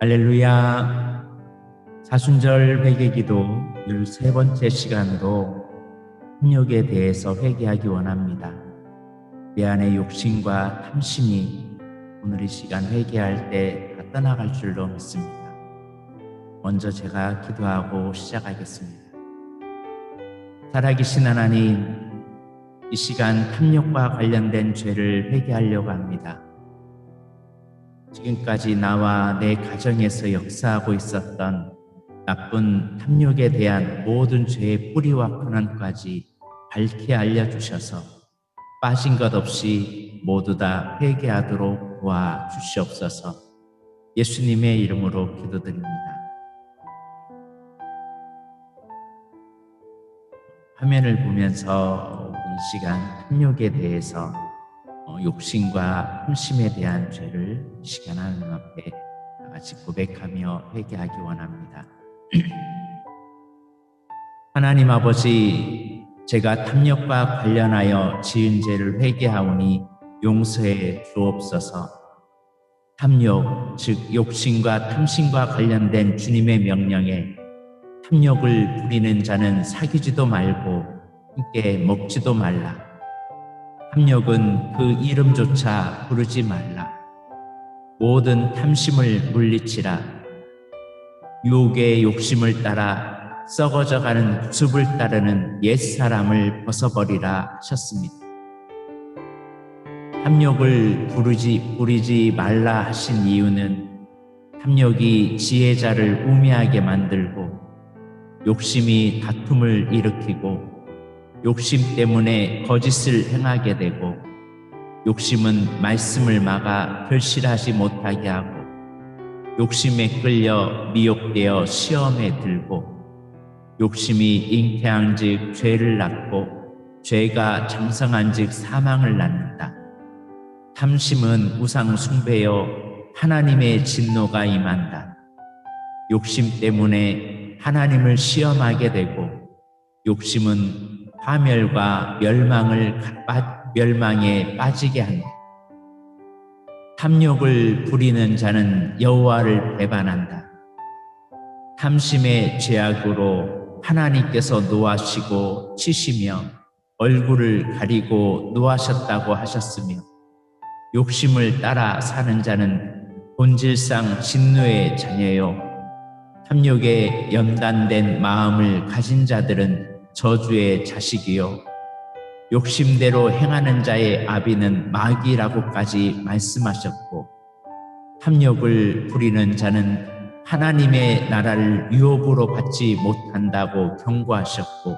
할렐루야. 사순절 회개 기도 13번째 시간으로 탐욕에 대해서 회개하기 원합니다. 내 안의 욕심과 탐심이 오늘 이 시간 회개할 때 다 떠나갈 줄로 믿습니다. 먼저 제가 기도하고 시작하겠습니다. 살아계신 하나님, 이 시간 탐욕과 관련된 죄를 회개하려고 합니다. 지금까지 나와 내 가정에서 역사하고 있었던 나쁜 탐욕에 대한 모든 죄의 뿌리와 근원까지 밝히 알려주셔서 빠진 것 없이 모두 다 회개하도록 도와주시옵소서 예수님의 이름으로 기도드립니다. 화면을 보면서 이 시간 탐욕에 대해서 어, 욕심과 탐심에 대한 죄를 이 시간 하나님 앞에 다 같이 고백하며 회개하기 원합니다. 하나님 아버지, 제가 탐욕과 관련하여 지은 죄를 회개하오니 용서해 주옵소서. 탐욕, 즉 욕심과 탐심과 관련된 주님의 명령에 탐욕을 부리는 자는 사귀지도 말고 함께 먹지도 말라. 탐욕은 그 이름조차 부르지 말라. 모든 탐심을 물리치라. 유혹의 욕심을 따라 썩어져가는 숲을 따르는 옛사람을 벗어버리라 하셨습니다. 탐욕을 부르지, 부리지 말라 하신 이유는 탐욕이 지혜자를 우매하게 만들고 욕심이 다툼을 일으키고 욕심 때문에 거짓을 행하게 되고 욕심은 말씀을 막아 결실하지 못하게 하고 욕심에 끌려 미혹되어 시험에 들고 욕심이 잉태한즉 죄를 낳고 죄가 장성한즉 사망을 낳는다. 탐심은 우상 숭배여 하나님의 진노가 임한다. 욕심 때문에 하나님을 시험하게 되고 욕심은 파멸과 멸망을 빠, 멸망에 빠지게 한다. 탐욕을 부리는 자는 여호와를 배반한다. 탐심의 죄악으로 하나님께서 노하시고 치시며 얼굴을 가리고 노하셨다고 하셨으며 욕심을 따라 사는 자는 본질상 진노의 자녀요 탐욕에 연단된 마음을 가진 자들은 저주의 자식이요 욕심대로 행하는 자의 아비는 마귀라고까지 말씀하셨고 탐욕을 부리는 자는 하나님의 나라를 유업으로 받지 못한다고 경고하셨고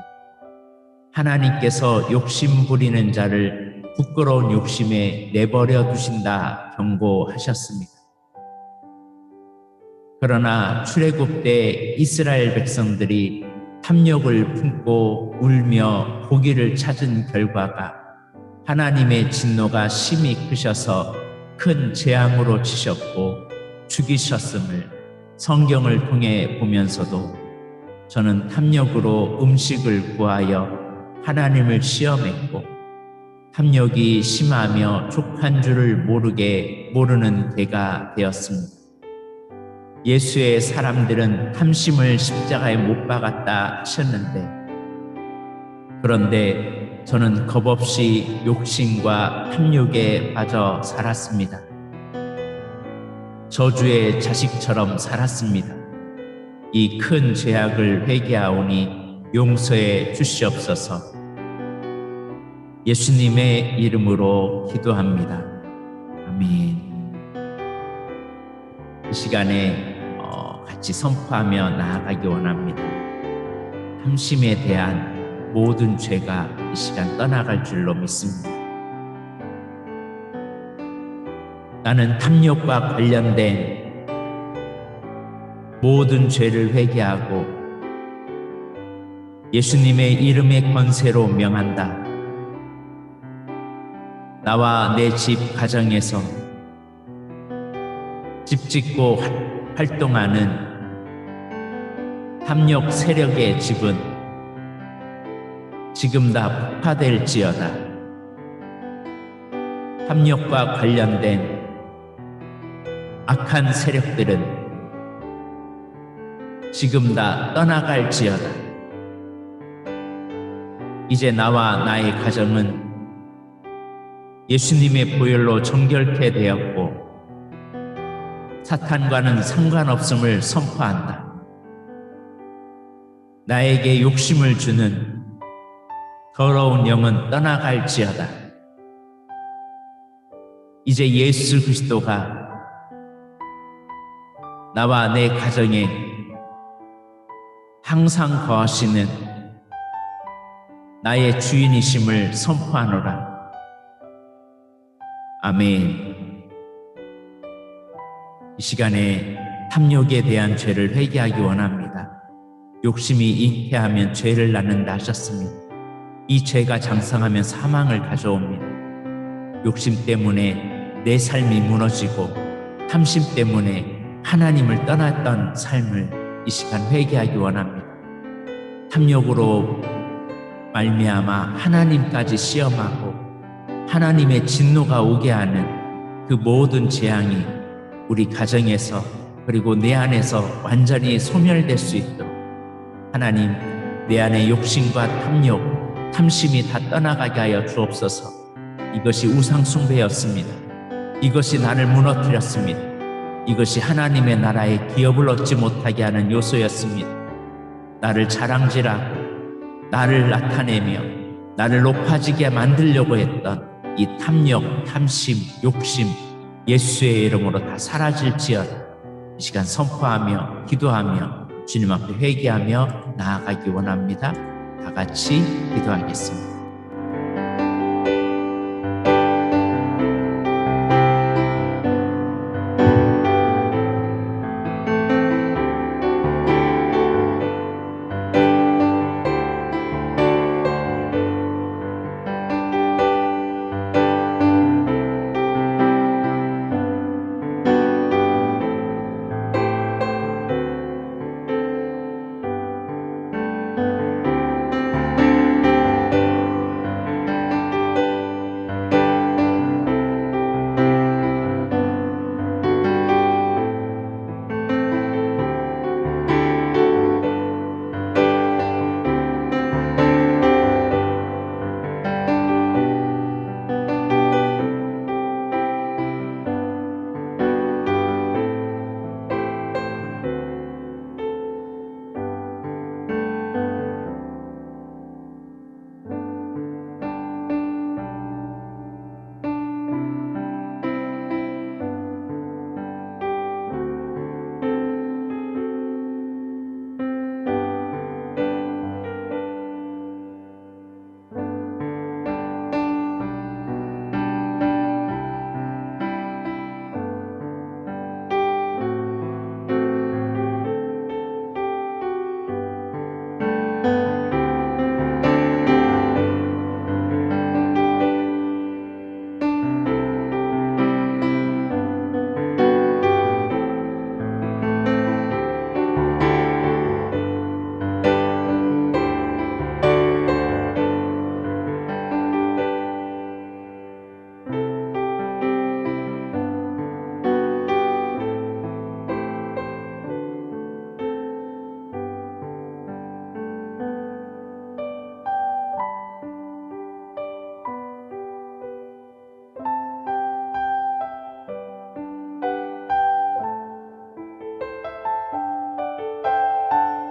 하나님께서 욕심 부리는 자를 부끄러운 욕심에 내버려 두신다 경고하셨습니다. 그러나 출애굽 때 이스라엘 백성들이 탐욕을 품고 울며 고기를 찾은 결과가 하나님의 진노가 심히 크셔서 큰 재앙으로 치셨고 죽이셨음을 성경을 통해 보면서도 저는 탐욕으로 음식을 구하여 하나님을 시험했고 탐욕이 심하며 족한 줄을 모르게 모르는 개가 되었습니다. 예수의 사람들은 탐심을 십자가에 못 박았다 하셨는데 그런데 저는 겁없이 욕심과 탐욕에 빠져 살았습니다. 저주의 자식처럼 살았습니다. 이 큰 죄악을 회개하오니 용서해 주시옵소서. 예수님의 이름으로 기도합니다. 아멘. 이 시간에 어, 같이 선포하며 나아가기 원합니다. 탐심에 대한 모든 죄가 이 시간 떠나갈 줄로 믿습니다. 나는 탐욕과 관련된 모든 죄를 회개하고 예수님의 이름의 권세로 명한다. 나와 내 집 가정에서 집 짓고 활동하는 탐욕 세력의 집은 지금 다 폭파될지어다. 탐욕과 관련된 악한 세력들은 지금 다 떠나갈지어다. 이제 나와 나의 가정은 예수님의 보혈로 정결케 되었고 사탄과는 상관없음을 선포한다. 나에게 욕심을 주는 더러운 영은 떠나갈지어다. 이제 예수 그리스도가 나와 내 가정에 항상 거하시는 나의 주인이심을 선포하노라. 아멘. 이 시간에 탐욕에 대한 죄를 회개하기 원합니다. 욕심이 잉태하면 죄를 낳는다 하셨습니다. 이 죄가 장성하면 사망을 가져옵니다. 욕심 때문에 내 삶이 무너지고 탐심 때문에 하나님을 떠났던 삶을 이 시간 회개하기 원합니다. 탐욕으로 말미암아 하나님까지 시험하고 하나님의 진노가 오게 하는 그 모든 재앙이 우리 가정에서 그리고 내 안에서 완전히 소멸될 수 있도록 하나님 내 안의 욕심과 탐욕, 탐심이 다 떠나가게 하여 주옵소서. 이것이 우상 숭배였습니다. 이것이 나를 무너뜨렸습니다. 이것이 하나님의 나라의 기업을 얻지 못하게 하는 요소였습니다. 나를 자랑질하고 나를 나타내며 나를 높아지게 만들려고 했던 이 탐욕, 탐심, 욕심 예수의 이름으로 다 사라질지어다. 이 시간 선포하며 기도하며 주님 앞에 회개하며 나아가기 원합니다. 다 같이 기도하겠습니다.